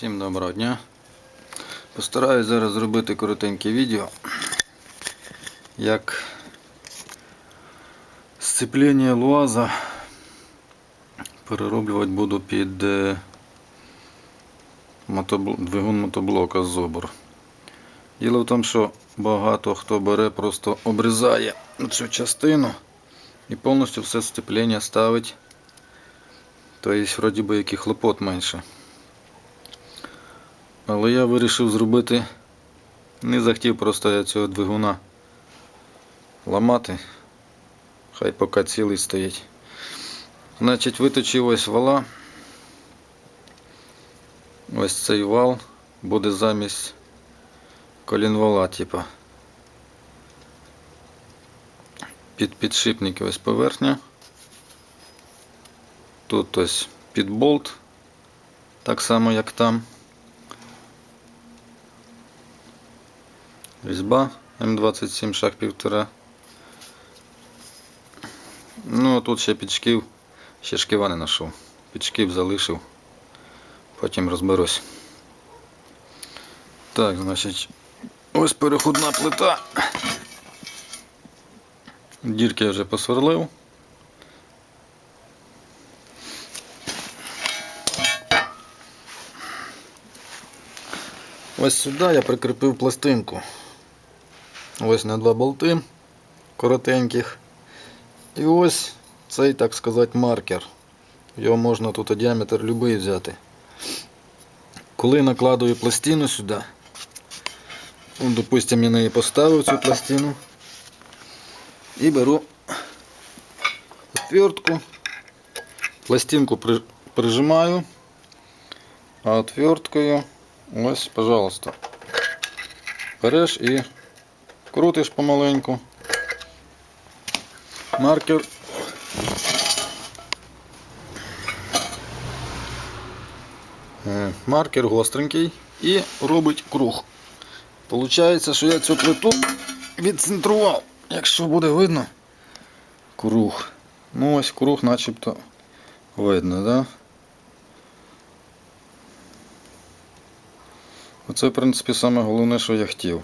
Всім доброго дня. Постараюсь зараз зробити коротеньке відео, як сцеплення луаза перероблювати буду під е, двигун мотоблока Зобр. Діло в тому, що багато хто бере, просто обрізає цю частину і повністю все сцеплення ставить. Тобто, вроді би, який хлопот менше. Але я вирішив зробити, не захотів просто я цього двигуна ламати. Хай поки цілий стоїть. Значить, виточив ось вала. Ось цей вал буде замість колінвала, типа. Під підшипники ось поверхня. Тут ось під болт, так само як там. Різьба М27 шаг півтора. Ну, а тут ще підшків, ще шківа не знайшов. Підшків залишив. Потім розберусь. Так, значить, ось переходна плита. Дірки я вже посверлив. Ось сюди я прикріпив пластинку. Ось на два болти коротеньких. І ось цей, так сказати, маркер. Його можна тут діаметр любий взяти. Коли накладую пластину сюди, ну, допустим, я неї поставив цю пластину і беру отвертку, пластинку при- прижимаю, а отверткою Ось, пожалуйста. Береш і крутиш помаленьку. Маркер. Е, Маркер гостренький і робить круг. Получається, що я цю плиту відцентрував, якщо буде видно, круг. Ну ось круг начебто видно, да? Оце, в принципі, саме головне, що я хотів.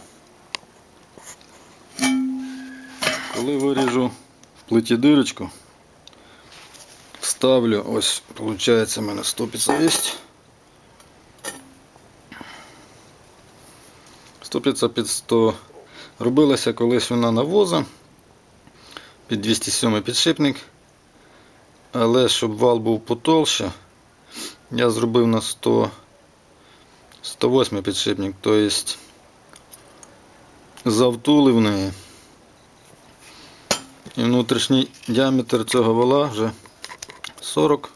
Плиті дирочку, ставлю, ось, виходить, у мене 150. 150 під 100. Робилася колись вона навоза під 207 підшипник. Але щоб вал був потолще, я зробив на 100. 108 підшипник, то есть завтулив неї. І внутрішній діаметр цього вала вже 40.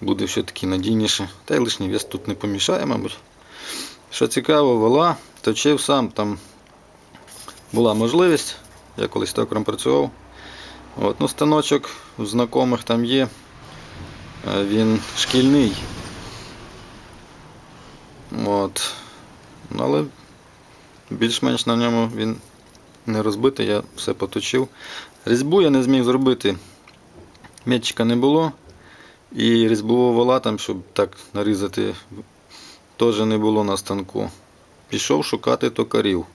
Буде все таки надійніше. Та й лишній вес тут не помішає, мабуть. Що цікаво, вала точив сам, там була можливість, я колись токарем працював. От, ну, станочок у знайомих там є, е, він шкільний. От. Ну, Але більш-менш на ньому він не розбитий, я все поточив. Різьбу я не зміг зробити. Метчика не було. І різьбового вала там, щоб так нарізати, теж не було на станку. Пішов шукати токарів.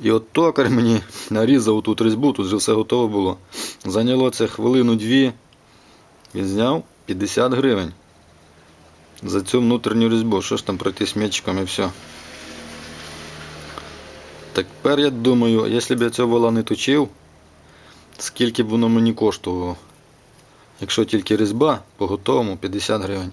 І от токар мені нарізав тут різьбу, тут вже все готово було. Зайняло це хвилину-дві. Він зняв 50 гривень за цю внутрішню різьбу. Що ж там пройти з м'ячиком і все. Тепер я думаю, якщо б я цього вола не точив, скільки б воно мені коштувало. Якщо тільки різьба по готовому 50 гривень.